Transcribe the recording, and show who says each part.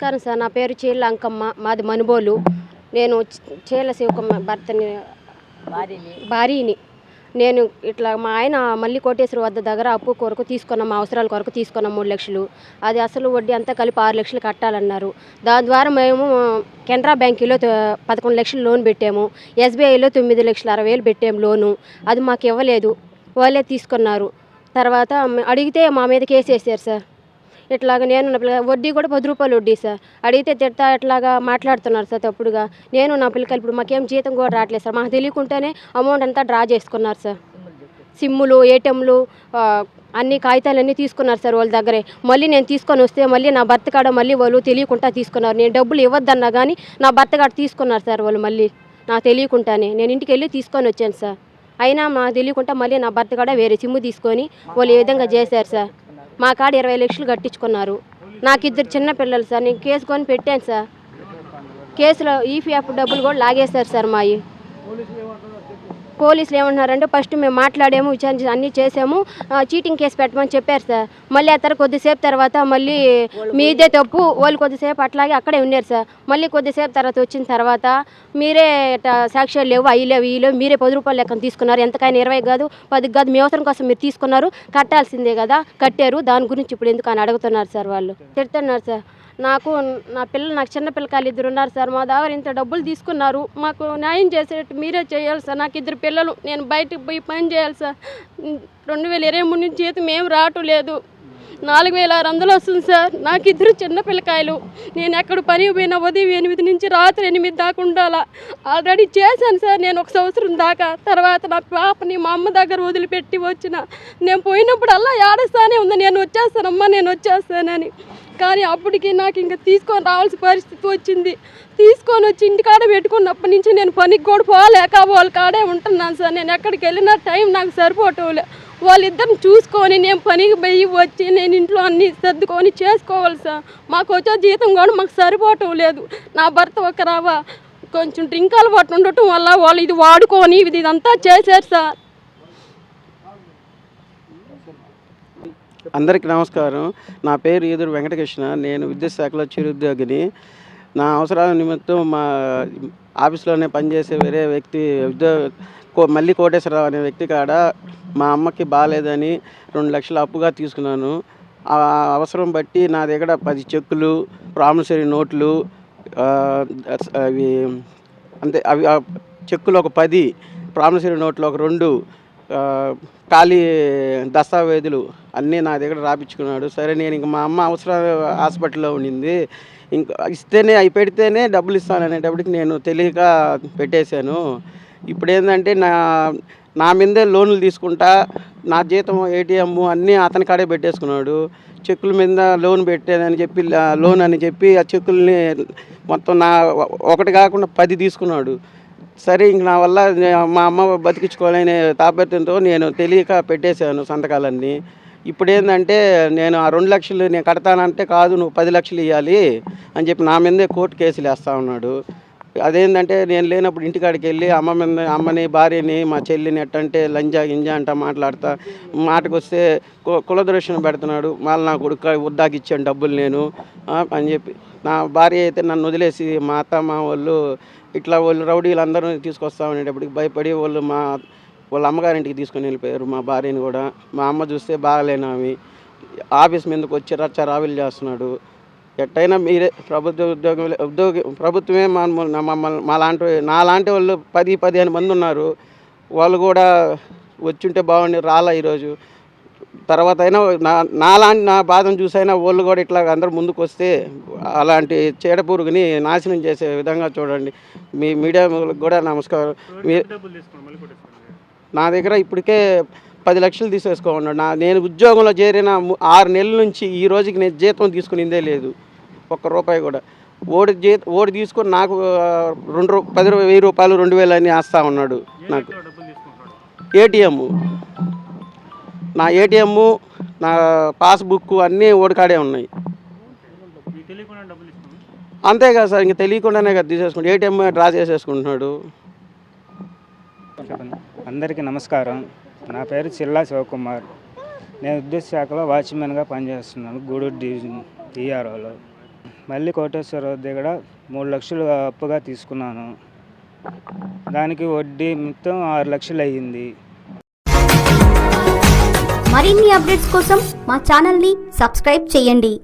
Speaker 1: Sir. నా పేరు చీళ్ళ అంకమ్మ మాది మనుబోలు. నేను చ- చీళ్ళ శివకమ్మ భర్తని భార్యని. నేను ఇట్లా మా ఆయన మళ్ళీ కోటేశ్వర వద్ద దగ్గర అప్పు కొరకు తీసుకున్నాం మా అవసరాల కొరకు తీసుకున్నాం మూడు లక్షలు. అది అసలు వడ్డీ అంతా కలిపి ఆరు లక్షలు కట్టాలన్నారు. దాని ద్వారా మేము కెనరా బ్యాంకులో పదకొండు లక్షలు లోన్ పెట్టాము. ఎస్బీఐలో తొమ్మిది లక్షల అరవై వేలు పెట్టాము లోను. అది మాకు ఇవ్వలేదు. వాళ్ళే తీసుకున్నారు. తర్వాత అడిగితే మా మీద కేసు వేసారు సార్. ఇట్లాగ నేను నా పిల్ల వడ్డీ కూడా పది రూపాయలు వడ్డీ సార్. అడిగితే తిడతా ఇట్లాగా మాట్లాడుతున్నారు సార్ తప్పుడుగా. నేను నా పిల్లకాయలు ఇప్పుడు మాకేం జీతం కూడా రావట్లేదు సార్. మాకు తెలియకుండానే అమౌంట్ అంతా డ్రా చేసుకున్నారు సార్. సిమ్ములు ఏటీఎంలు అన్ని కాగితాలన్నీ తీసుకున్నారు సార్ వాళ్ళ దగ్గరే. మళ్ళీ నేను తీసుకొని వస్తే మళ్ళీ నా భర్త కాడ మళ్ళీ వాళ్ళు తెలియకుండా తీసుకున్నారు. నేను డబ్బులు ఇవ్వద్దన్నా కానీ నా భర్త కాడ తీసుకున్నారు సార్ వాళ్ళు మళ్ళీ. నాకు తెలియకుండానే. నేను ఇంటికి వెళ్ళి తీసుకొని వచ్చాను సార్. అయినా మా తెలియకుండా మళ్ళీ నా భర్త కాడ వేరే సిమ్ము తీసుకొని వాళ్ళు ఏ విధంగా చేశారు సార్. మా కాడ ఇరవై లక్షలు కట్టించుకున్నారు. నాకు ఇద్దరు చిన్న పిల్లలు సార్ నేను కేసు కొని పెట్టాను సార్. కేసులో ఈపీఎఫ్ డబ్బులు కూడా లాగేశారు సార్ మావి పోలీసులు ఏమంటున్నారంటే ఫస్ట్ మేము మాట్లాడాము విచారించి అన్నీ చేసాము చీటింగ్ కేసు పెట్టమని చెప్పారు సార్. మళ్ళీ ఆ తర్వాత కొద్దిసేపు తర్వాత మళ్ళీ మీదే తప్పు వాళ్ళు కొద్దిసేపు అట్లాగే అక్కడే ఉన్నారు సార్. మళ్ళీ కొద్దిసేపు తర్వాత వచ్చిన తర్వాత మీరే సాక్ష్యాలు లేవు అవి లేవు ఈ లేవు మీరే పది రూపాయలు లెక్కన తీసుకున్నారు. ఎంతకైనా ఇరవై కాదు పది కాదు మీ అవసరం కోసం మీరు తీసుకున్నారు కట్టాల్సిందే కదా కట్టారు. దాని గురించి ఇప్పుడు ఎందుకు అని అడుగుతున్నారు సార్ వాళ్ళు. తిడుతున్నారు సార్. నాకు నా పిల్లలు నాకు చిన్న పిల్లకాయలు ఇద్దరు ఉన్నారు సార్. మా దగ్గర ఇంత డబ్బులు తీసుకున్నారు. మాకు న్యాయం చేసేటట్టు మీరే చేయాలి సార్. నాకు ఇద్దరు పిల్లలు. నేను బయటకు పోయి పని చేయాలి సార్. రెండు వేల ఇరవై మూడు నుంచి జీతం ఏం రావటం లేదు నాలుగు వేల ఆరు వందలు వస్తుంది సార్. నాకు ఇద్దరు చిన్న పిల్లకాయలు నేను ఎక్కడ పని పోయినా ఉదయం ఎనిమిది నుంచి రాత్రి ఎనిమిది దాకా ఉండాలా? ఆల్రెడీ చేశాను సార్ నేను ఒక సంవత్సరం దాకా. తర్వాత నా పాపని మా అమ్మ దగ్గర వదిలిపెట్టి వచ్చిన. నేను పోయినప్పుడల్లా ఏడుస్తానే ఉంది. నేను వచ్చేస్తానమ్మా నేను వచ్చేస్తానని. కానీ అప్పటికి నాకు ఇంకా తీసుకొని రావాల్సిన పరిస్థితి వచ్చింది. తీసుకొని వచ్చి ఇంటికాడ పెట్టుకున్నప్పటి నుంచి నేను పనికి కూడా పోలేక వాళ్ళ కాడే ఉంటున్నాను సార్. నేను ఎక్కడికి వెళ్ళినా టైం నాకు సరిపోవటంలే వాళ్ళిద్దరిని చూసుకొని నేను పనికి పోయి వచ్చి నేను ఇంట్లో అన్ని సర్దుకొని చేసుకోవాలి సార్. మాకు వచ్చే జీతం కూడా మాకు సరిపోవటం లేదు నా భర్త ఒక రావా కొంచెం డ్రింక్ అలవాటు ఉండటం వల్ల వాళ్ళు ఇది వాడుకొని ఇది ఇదంతా చేశారు సార్.
Speaker 2: అందరికీ నమస్కారం. నా పేరు ఈదురు వెంకటకృష్ణ. నేను విద్యుత్ శాఖలో చిరుద్యోగిని. నా అవసరాల నిమిత్తం మా ఆఫీస్లోనే పనిచేసే వేరే వ్యక్తి ఉద్యోగ కో- కోటేశ్వరరావు అనే వ్యక్తి కాడ మా అమ్మకి బాగాలేదని రెండు లక్షలు అప్పుగా తీసుకున్నాను. ఆ అవసరం బట్టి నా దగ్గర పది చెక్కులు ప్రామిసరీ నోట్లు అవి అంతే అవి చెక్కులు ఒక పది ప్రామిసరీ నోట్లు ఒక రెండు ఖాళీ దస్తావేజులు అన్నీ నా దగ్గర రాపించుకున్నాడు. సరే నేను ఇంక మా అమ్మ అవసరం హాస్పిటల్లో ఉండింది. ఇంకా ఇస్తేనే అవి పెడితేనే డబ్బులు ఇస్తాను అనేటప్పటికి నేను తెలియక పెట్టేశాను. ఇప్పుడు ఏంటంటే నా నా మీదే లోన్లు తీసుకుంటా నా జీతం ఏటీఎం అన్నీ అతని కాడే పెట్టేసుకున్నాడు. చెక్కుల మీద లోన్ పెట్టేదని చెప్పి లోన్ అని చెప్పి ఆ చెక్కుల్ని మొత్తం నా ఒకటి కాకుండా పది తీసుకున్నాడు. సరే ఇంక నా వల్ల మా అమ్మ బతికించుకోలేని తాపత్యంతో నేను తెలియక పెట్టేశాను సంతకాలన్నీ. ఇప్పుడు ఏంటంటే నేను ఆ రెండు లక్షలు నేను కడతానంటే కాదు నువ్వు పది లక్షలు ఇవ్వాలి అని చెప్పి నా మీదే కోర్టు కేసులు వేస్తా ఉన్నాడు. అదేంటంటే నేను లేనప్పుడు ఇంటికాడికి వెళ్ళి అమ్మ మీద అమ్మని భార్యని మా చెల్లిని ఎట్టంటే లంజా గింజా అంట మాట్లాడతా. మాటకు వస్తే కులదృష్టిని పెడుతున్నాడు. మళ్ళీ నా కొడుకు ఉద్దాకిచ్చాను డబ్బులు నేను అని చెప్పి. నా భార్య అయితే నన్ను వదిలేసి మా అత్త మా వాళ్ళు ఇట్లా వాళ్ళు రౌడీలు అందరూ తీసుకొస్తా ఉండేటప్పటికి భయపడి వాళ్ళు మా వాళ్ళ అమ్మగారింటికి తీసుకొని వెళ్ళిపోయారు మా భార్యని కూడా. మా అమ్మ చూస్తే బాగలేను ఆఫీస్ మీదకి వచ్చి రచ్చ రావిలు చేస్తున్నాడు. ఎట్టయినా మీరే ప్రభుత్వ ఉద్యోగం ఉద్యోగి ప్రభుత్వమే మా మమ్మల్ని మా లాంటి నా లాంటి వాళ్ళు పది పదిహేను మంది ఉన్నారు. వాళ్ళు కూడా వచ్చుంటే బాగుండి రాలా ఈరోజు. తర్వాత అయినా నా నాలాంటి నా బాధను చూసైనా వాళ్ళు కూడా ఇట్లా అందరూ ముందుకు వస్తే అలాంటి చీడ పురుగుని నాశనం చేసే విధంగా చూడండి. మీ మీడియా కూడా నమస్కారం. మీ నా దగ్గర ఇప్పటికే పది లక్షలు తీసేసుకోమన్నాడు. నా నేను ఉద్యోగంలో చేరిన ఆరు నెలల నుంచి ఈ రోజుకి నేను జీతం తీసుకునిందే లేదు. ఒక్క రూపాయి కూడా. ఓడి జీ ఓడి తీసుకొని నాకు రెండు రూ- పది వెయ్యి రూపాయలు రెండు వేలు అని వేస్తా ఉన్నాడు నాకు. ఏటీఎం. నా ఏటీఎం నా పాస్బుక్ అన్నీ ఓడికాడే ఉన్నాయి. అంతే కదా సార్ ఇంక తెలియకుండానే కదా తీసేసుకుంటాడు. ఏటీఎం డ్రా చేసేసుకుంటున్నాడు
Speaker 3: అందరికీ నమస్కారం. నా పేరు చిల్లా శివకుమార్. నేను విద్యుత్ శాఖలో వాచ్మెన్గా పనిచేస్తున్నాను గూడూరు డివిజన్ ఈఆర్ఓలో మళ్ళీ కోటేశ్వర దగ్గర మూడు లక్షలు అప్పుగా తీసుకున్నాను. దానికి వడ్డీ మొత్తం ఆరు లక్షలు అయ్యింది.
Speaker 4: మరిన్ని అప్డేట్స్ కోసం మా ఛానల్ని సబ్స్క్రైబ్ చేయండి.